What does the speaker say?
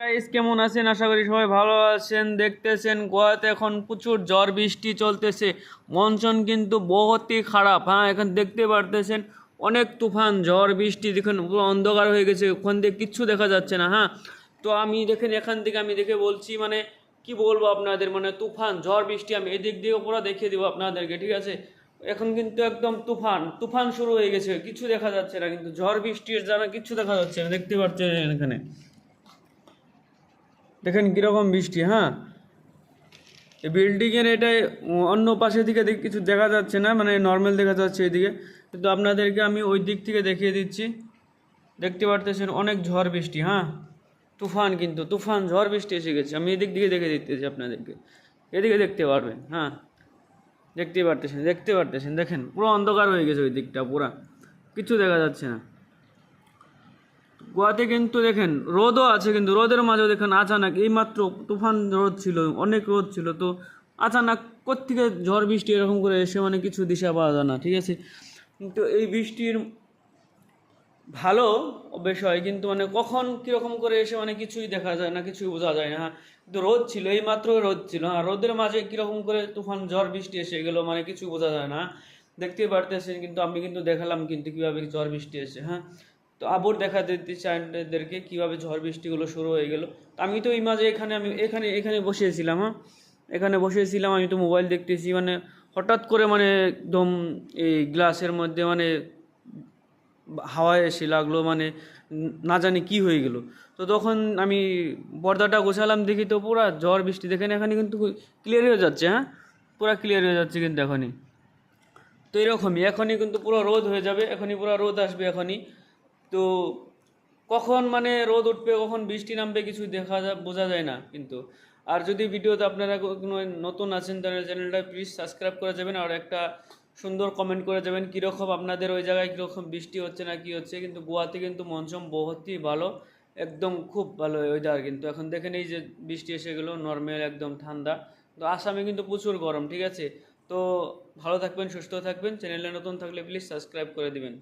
Guys কেমন আছেন? আশা করি সবাই ভালো আছেন। দেখতেছেন গোয়াতে এখন প্রচুর ঝড় বৃষ্টি চলতেছে। মনসুন কিন্তু বহুতই খারাপ। হ্যাঁ এখন দেখতে পারতেছেন, অনেক তুফান, ঝড় বৃষ্টি, দেখুন, পুরো অন্ধকার হয়ে গেছে। ওখান দিয়ে কিচ্ছু দেখা যাচ্ছে না হ্যাঁ? তো আমি দেখেন, এখান থেকে আমি দেখে বলছি মানে কি বলব আপনাদের? মানে তুফান, ঝড় বৃষ্টি, আমি এদিক দিয়ে পুরো দেখিয়ে দেবো আপনাদেরকে, ঠিক আছে? এখন কিন্তু একদম তুফান তুফান শুরু হয়ে গেছে। কিছু দেখা যাচ্ছে না, কিন্তু ঝড় বৃষ্টির জানা কিছু দেখা যাচ্ছে না, দেখতে পাচ্ছেন এখানে। দেখেন কীরকম বৃষ্টি হ্যাঁ? এই বিল্ডিংয়ের এটাই অন্য পাশে দিকে কিছু দেখা যাচ্ছে না মানে নর্মাল দেখা যাচ্ছে এদিকে। কিন্তু আপনাদেরকে আমি ওই দিক থেকে দেখিয়ে দিচ্ছি। দেখতে পারতেছেন অনেক ঝড় বৃষ্টি হ্যাঁ? তুফান কিন্তু, তুফান, ঝড় বৃষ্টি এসে গেছে। আমি এদিক দিকে দেখে দিতেছি আপনাদেরকে। এদিকে দেখতে পারবেন হ্যাঁ? দেখতে পারতেছেন দেখতে পারতেছেন। দেখেন, পুরো অন্ধকার হয়ে গেছে ওই দিকটা, পুরা। কিছু দেখা যাচ্ছে না। গোয়াতে কিন্তু দেখেন রোদও আছে কিন্তু রোদের মাঝেও দেখেন আচানক এইমাত্র তুফান রোদ ছিল অনেক রোদ ছিল তো আচানক কোত্থেকে ঝড় বৃষ্টি এরকম করে এসে মানে কিছু দিশা পাওয়া যায় না ঠিক আছে? কিন্তু এই বৃষ্টির ভালো বিষয় কিন্তু মানে কখন কীরকম করে এসে মানে কিছুই দেখা যায় না কিছুই বোঝা যায় না হ্যাঁ, কিন্তু রোদ ছিল এই মাত্র রোদ ছিল হ্যাঁ? রোদের মাঝে কীরকম করে তুফান ঝড় বৃষ্টি এসে গেলো মানে কিছু বোঝা যায় না দেখতে পারতেছেন কিন্তু আমি কিন্তু দেখালাম কিন্তু কীভাবে ঝড় বৃষ্টি এসে হ্যাঁ? তো আবার দেখা দিতে চাইদেরকে কীভাবে ঝড় বৃষ্টিগুলো শুরু হয়ে গেল। তো আমি তো এই মাঝে এখানে আমি এখানে এখানে বসেছিলাম হ্যাঁ? এখানে বসেছিলাম আমি তো মোবাইল দেখতেছি মানে হঠাৎ করে মানে একদম এই গ্লাসের মধ্যে মানে হাওয়ায় এসে লাগল মানে না জানি কি হয়ে গেল। তো তখন আমি পর্দাটা গোছালাম দেখি তো পুরা ঝড় বৃষ্টি, দেখেন এখানে কিন্তু ক্লিয়ার হয়ে যাচ্ছে হ্যাঁ? পুরা ক্লিয়ার হয়ে যাচ্ছে কিন্তু এখনই। তো এরকমই, এখনই কিন্তু পুরো রোদ হয়ে যাবে, এখনই পুরো রোদ আসবে, এখনই। তো কখন মানে রোদ উঠবে, কখন বৃষ্টি নামবে কিছু দেখা যায় বোঝা যায় না কিন্তু। আর যদি ভিডিওতে আপনারা কোনো নতুন আছেন, তাহলে চ্যানেলটা প্লিজ সাবস্ক্রাইব করে যাবেন আর একটা সুন্দর কমেন্ট করে যাবেন, কীরকম আপনাদের ওই জায়গায় কীরকম বৃষ্টি হচ্ছে না কি হচ্ছে, কিন্তু গোয়াতে কিন্তু মনসুম বহুতই ভালো, একদম খুব ভালো ওয়েদার কিন্তু। এখন দেখেন এই যে বৃষ্টি এসে গেলো নর্মাল একদম ঠান্ডা। তো আসামে কিন্তু প্রচুর গরম, ঠিক আছে? তো ভালো থাকবেন, সুস্থ থাকবেন, চ্যানেলে নতুন থাকলে প্লিজ সাবস্ক্রাইব করে দিবেন।